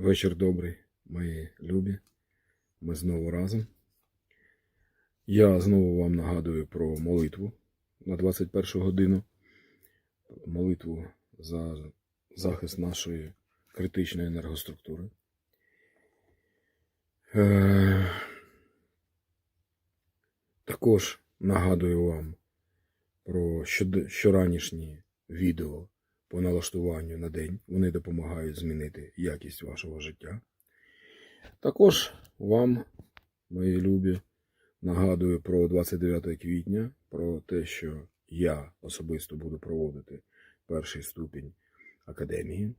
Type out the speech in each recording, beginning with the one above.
Вечір добрий, мої любі. Ми знову разом. Я знову вам нагадую про молитву на 21 годину. Молитву за захист нашої критичної енергоструктури. Е, Також нагадую вам про щоранішні відео по налаштуванню на день. Вони допомагають змінити якість вашого життя. Також вам, мої любі, нагадую про 29 квітня, про те, що я особисто буду проводити перший ступінь академії.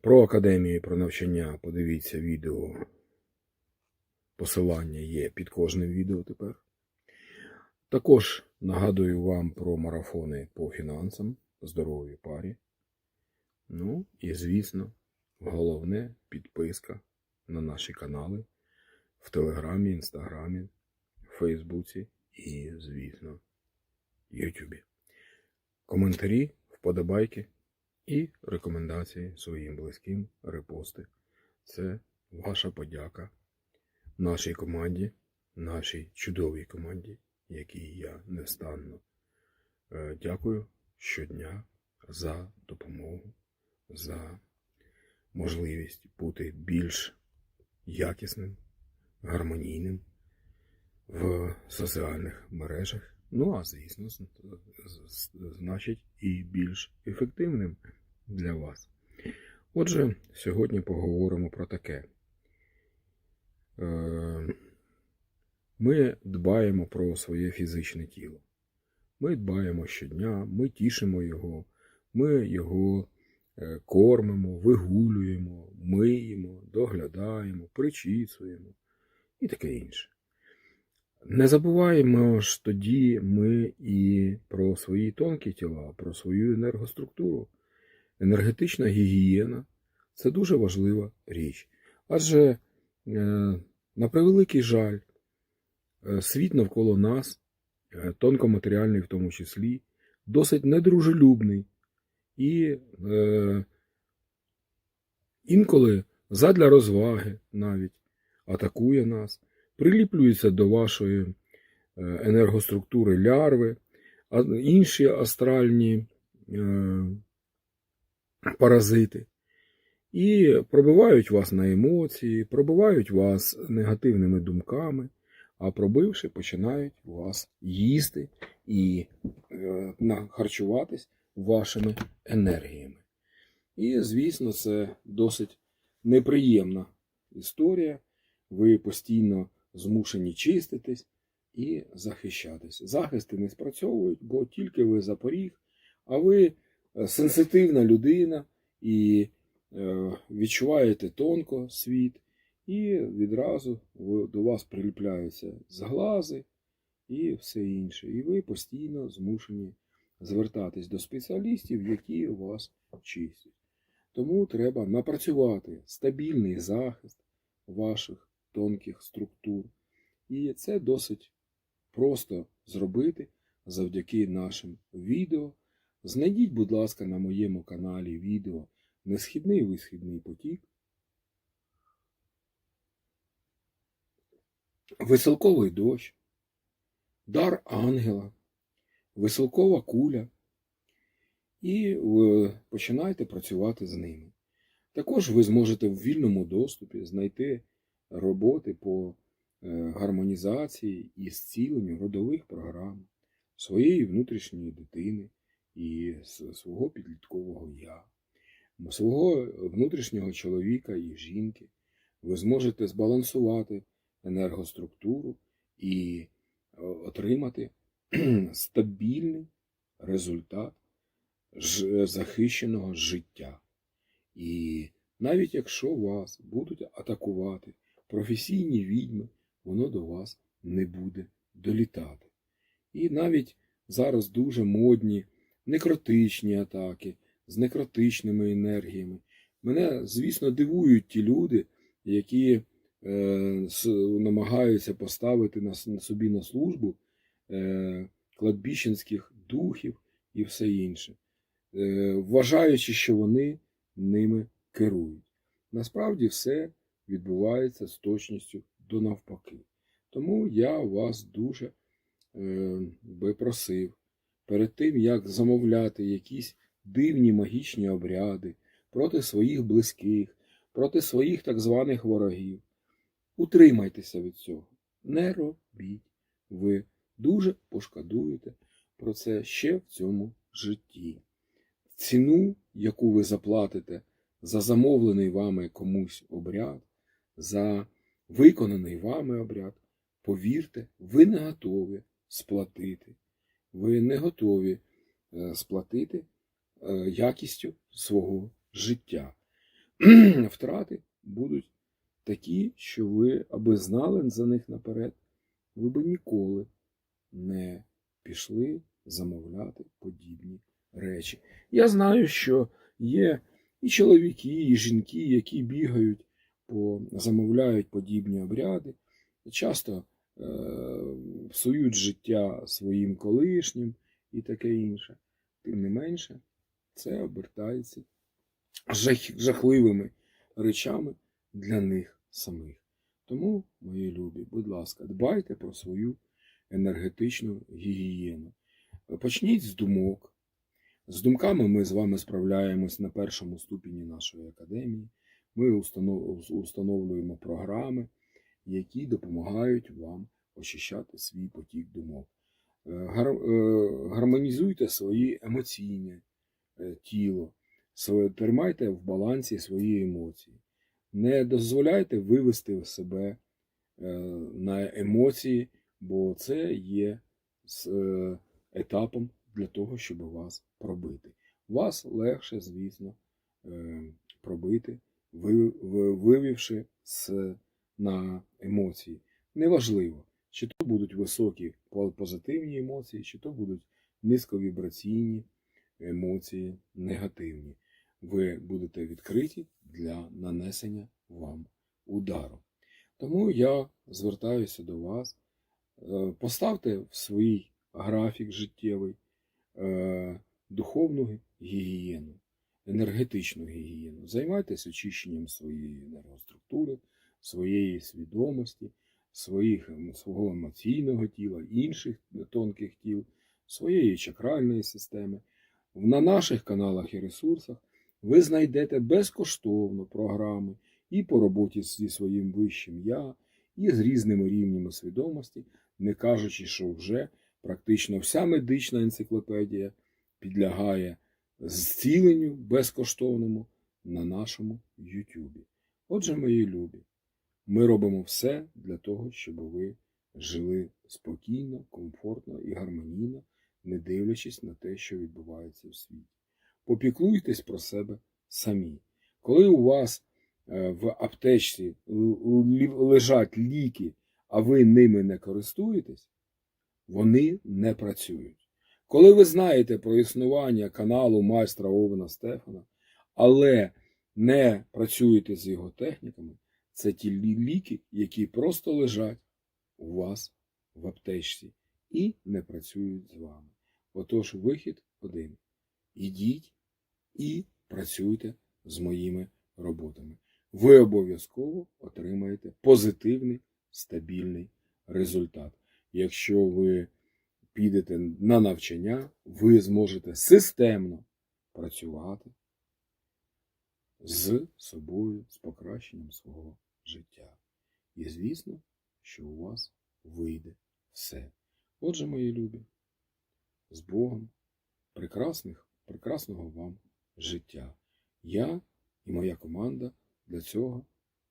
Про академію, про навчання подивіться відео. Посилання є під кожним відео тепер. Також нагадую вам про марафони по фінансам, здоров'ю парі. Ну і, звісно, головне підписка на наші канали в Телеграмі, Інстаграмі, Фейсбуці і, звісно, Ютубі. Коментарі, вподобайки і рекомендації своїм близьким, репости. Це ваша подяка нашій команді, нашій чудовій команді, якій я нестанно е, дякую щодня за допомогу, за можливість бути більш якісним, гармонійним в соціальних мережах. Ну, а звісно, значить, і більш ефективним для вас. Отже, сьогодні поговоримо про таке. Е, Ми дбаємо про своє фізичне тіло. Ми дбаємо щодня, ми тішимо його, ми його е, кормимо, вигулюємо, миємо, доглядаємо, причісуємо і таке інше. Не забуваємо ж тоді ми і про свої тонкі тіла, про свою енергоструктуру. Енергетична гігієна це дуже важлива річ. Адже, е, на превеликий жаль, е, світ навколо нас, тонкоматеріальний в тому числі, досить недружелюбний і е, інколи задля розваги навіть атакує нас, приліплюється до вашої е, енергоструктури лярви, а інші астральні е, паразити. І пробивають вас на емоції, пробивають вас негативними думками, а пробивши, починають вас їсти і е, харчуватись вашими енергіями. І, звісно, це досить неприємна історія. Ви постійно змушені чиститись і захищатись. Захисти не спрацьовують, бо тільки ви запоріг, а ви е, сенситивна людина і е, відчуваєте тонко світ, і відразу до вас приліпляються зглази і все інше. І ви постійно змушені звертатись до спеціалістів, які вас чистять. Тому треба напрацювати стабільний захист ваших тонких структур. І це досить просто зробити завдяки нашим відео. Знайдіть, будь ласка, на моєму каналі відео Несхідний висхідний потік. Веселковий дощ, дар ангела, веселкова куля. І е, починайте працювати з ними. Також ви зможете в вільному доступі знайти роботи по е, гармонізації і зціленню родових програм своєї внутрішньої дитини і свого підліткового я, свого внутрішнього чоловіка і жінки. Ви зможете збалансувати енергоструктуру і е, отримати стабільний результат захищеного життя. І навіть якщо вас будуть атакувати професійні відьми, воно до вас не буде долітати. І навіть зараз дуже модні некротичні атаки з некротичними енергіями. Мене, звісно, дивують ті люди, які намагаються поставити на, собі на службу е, кладбіщенських духів і все інше, е, вважаючи, що вони ними керують. Насправді все відбувається з точністю до навпаки. Тому я вас дуже е, би просив перед тим, як замовляти якісь дивні магічні обряди проти своїх близьких, проти своїх так званих ворогів, утримайтеся від цього. Не робіть. Ви дуже пошкодуєте про це ще в цьому житті. Ціну, яку ви заплатите за замовлений вами комусь обряд, за виконаний вами обряд, повірте, ви не готові сплатити. Ви не готові е, сплатити е, якістю свого життя. Втрати будуть такі, що ви, аби знали за них наперед, ви би ніколи не пішли замовляти подібні речі. Я знаю, що є і чоловіки, і жінки, які бігають по замовляють подібні обряди, часто е, псують життя своїм колишнім і таке інше. Тим не менше, це обертається жах, жахливими речами для них самих. Тому, мої любі, будь ласка, дбайте про свою енергетичну гігієну. Почніть з думок. З думками ми з вами справляємось на першому ступені нашої академії. Ми установлюємо програми, які допомагають вам очищати свій потік думок. Е, е, Гармонізуйте свої емоційне тіло, тримайте в балансі свої емоції. Не дозволяйте вивести себе е, на емоції, бо це є е, етапом для того, щоб вас пробити. Вас легше, звісно, е, пробити, ви- ви- вивівши на емоції. Неважливо, чи то будуть високі позитивні емоції, чи то будуть низьковібраційні емоції негативні. Ви будете відкриті для нанесення вам удару. Тому я звертаюся до вас. Е, Поставте в свій графік життєвий е, духовну гігієну, енергетичну гігієну. Займайтесь очищенням своєї енергоструктури, своєї свідомості, своїх, ем, свого емоційного тіла, інших тонких тіл, своєї чакральної системи. На наших каналах і ресурсах ви знайдете безкоштовно програми і по роботі зі своїм вищим я, і з різними рівнями свідомості, не кажучи, що вже практично вся медична енциклопедія підлягає зціленню безкоштовному на нашому Ютубі. Отже, мої любі, ми робимо все для того, щоб ви жили спокійно, комфортно і гармонійно, не дивлячись на те, що відбувається в світі. Попіклуйтесь про себе самі. Коли у вас е, в аптечці лежать ліки, а ви ними не користуєтесь, вони не працюють. Коли ви знаєте про існування каналу майстра Овена Стефана, але не працюєте з його техніками, це ті ліки, які просто лежать у вас в аптечці і не працюють з вами. Отож, вихід один. Ідіть і працюйте з моїми роботами. Ви обов'язково отримаєте позитивний, стабільний результат. Якщо ви підете на навчання, ви зможете системно працювати з собою, з покращенням свого життя. І звісно, що у вас вийде все. Отже, мої любі, з Богом, прекрасних, прекрасного вам життя. Я і моя команда для цього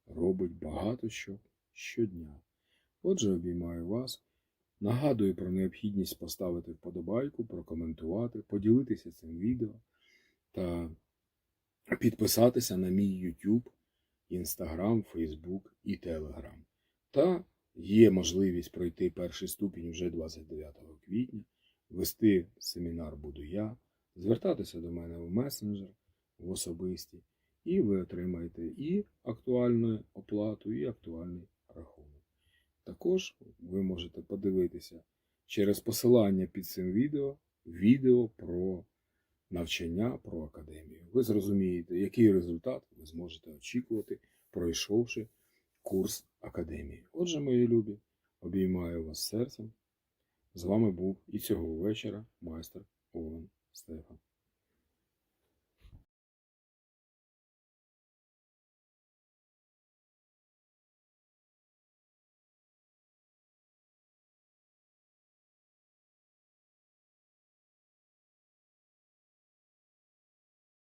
робить багато що щодня. Отже, обіймаю вас. Нагадую про необхідність поставити вподобайку, прокоментувати, поділитися цим відео та підписатися на мій YouTube, Instagram, Facebook і Telegram. Та є можливість пройти перший ступінь вже 29 квітня. Вести семінар буду я, звертатися до мене в месенджер, в особисті, і ви отримаєте і актуальну оплату, і актуальний рахунок. Також ви можете подивитися через посилання під цим відео відео про навчання про академію. Ви зрозумієте, який результат ви зможете очікувати, пройшовши курс академії. Отже, мої любі, обіймаю вас серцем. З вами був і цього вечора майстер Stefan.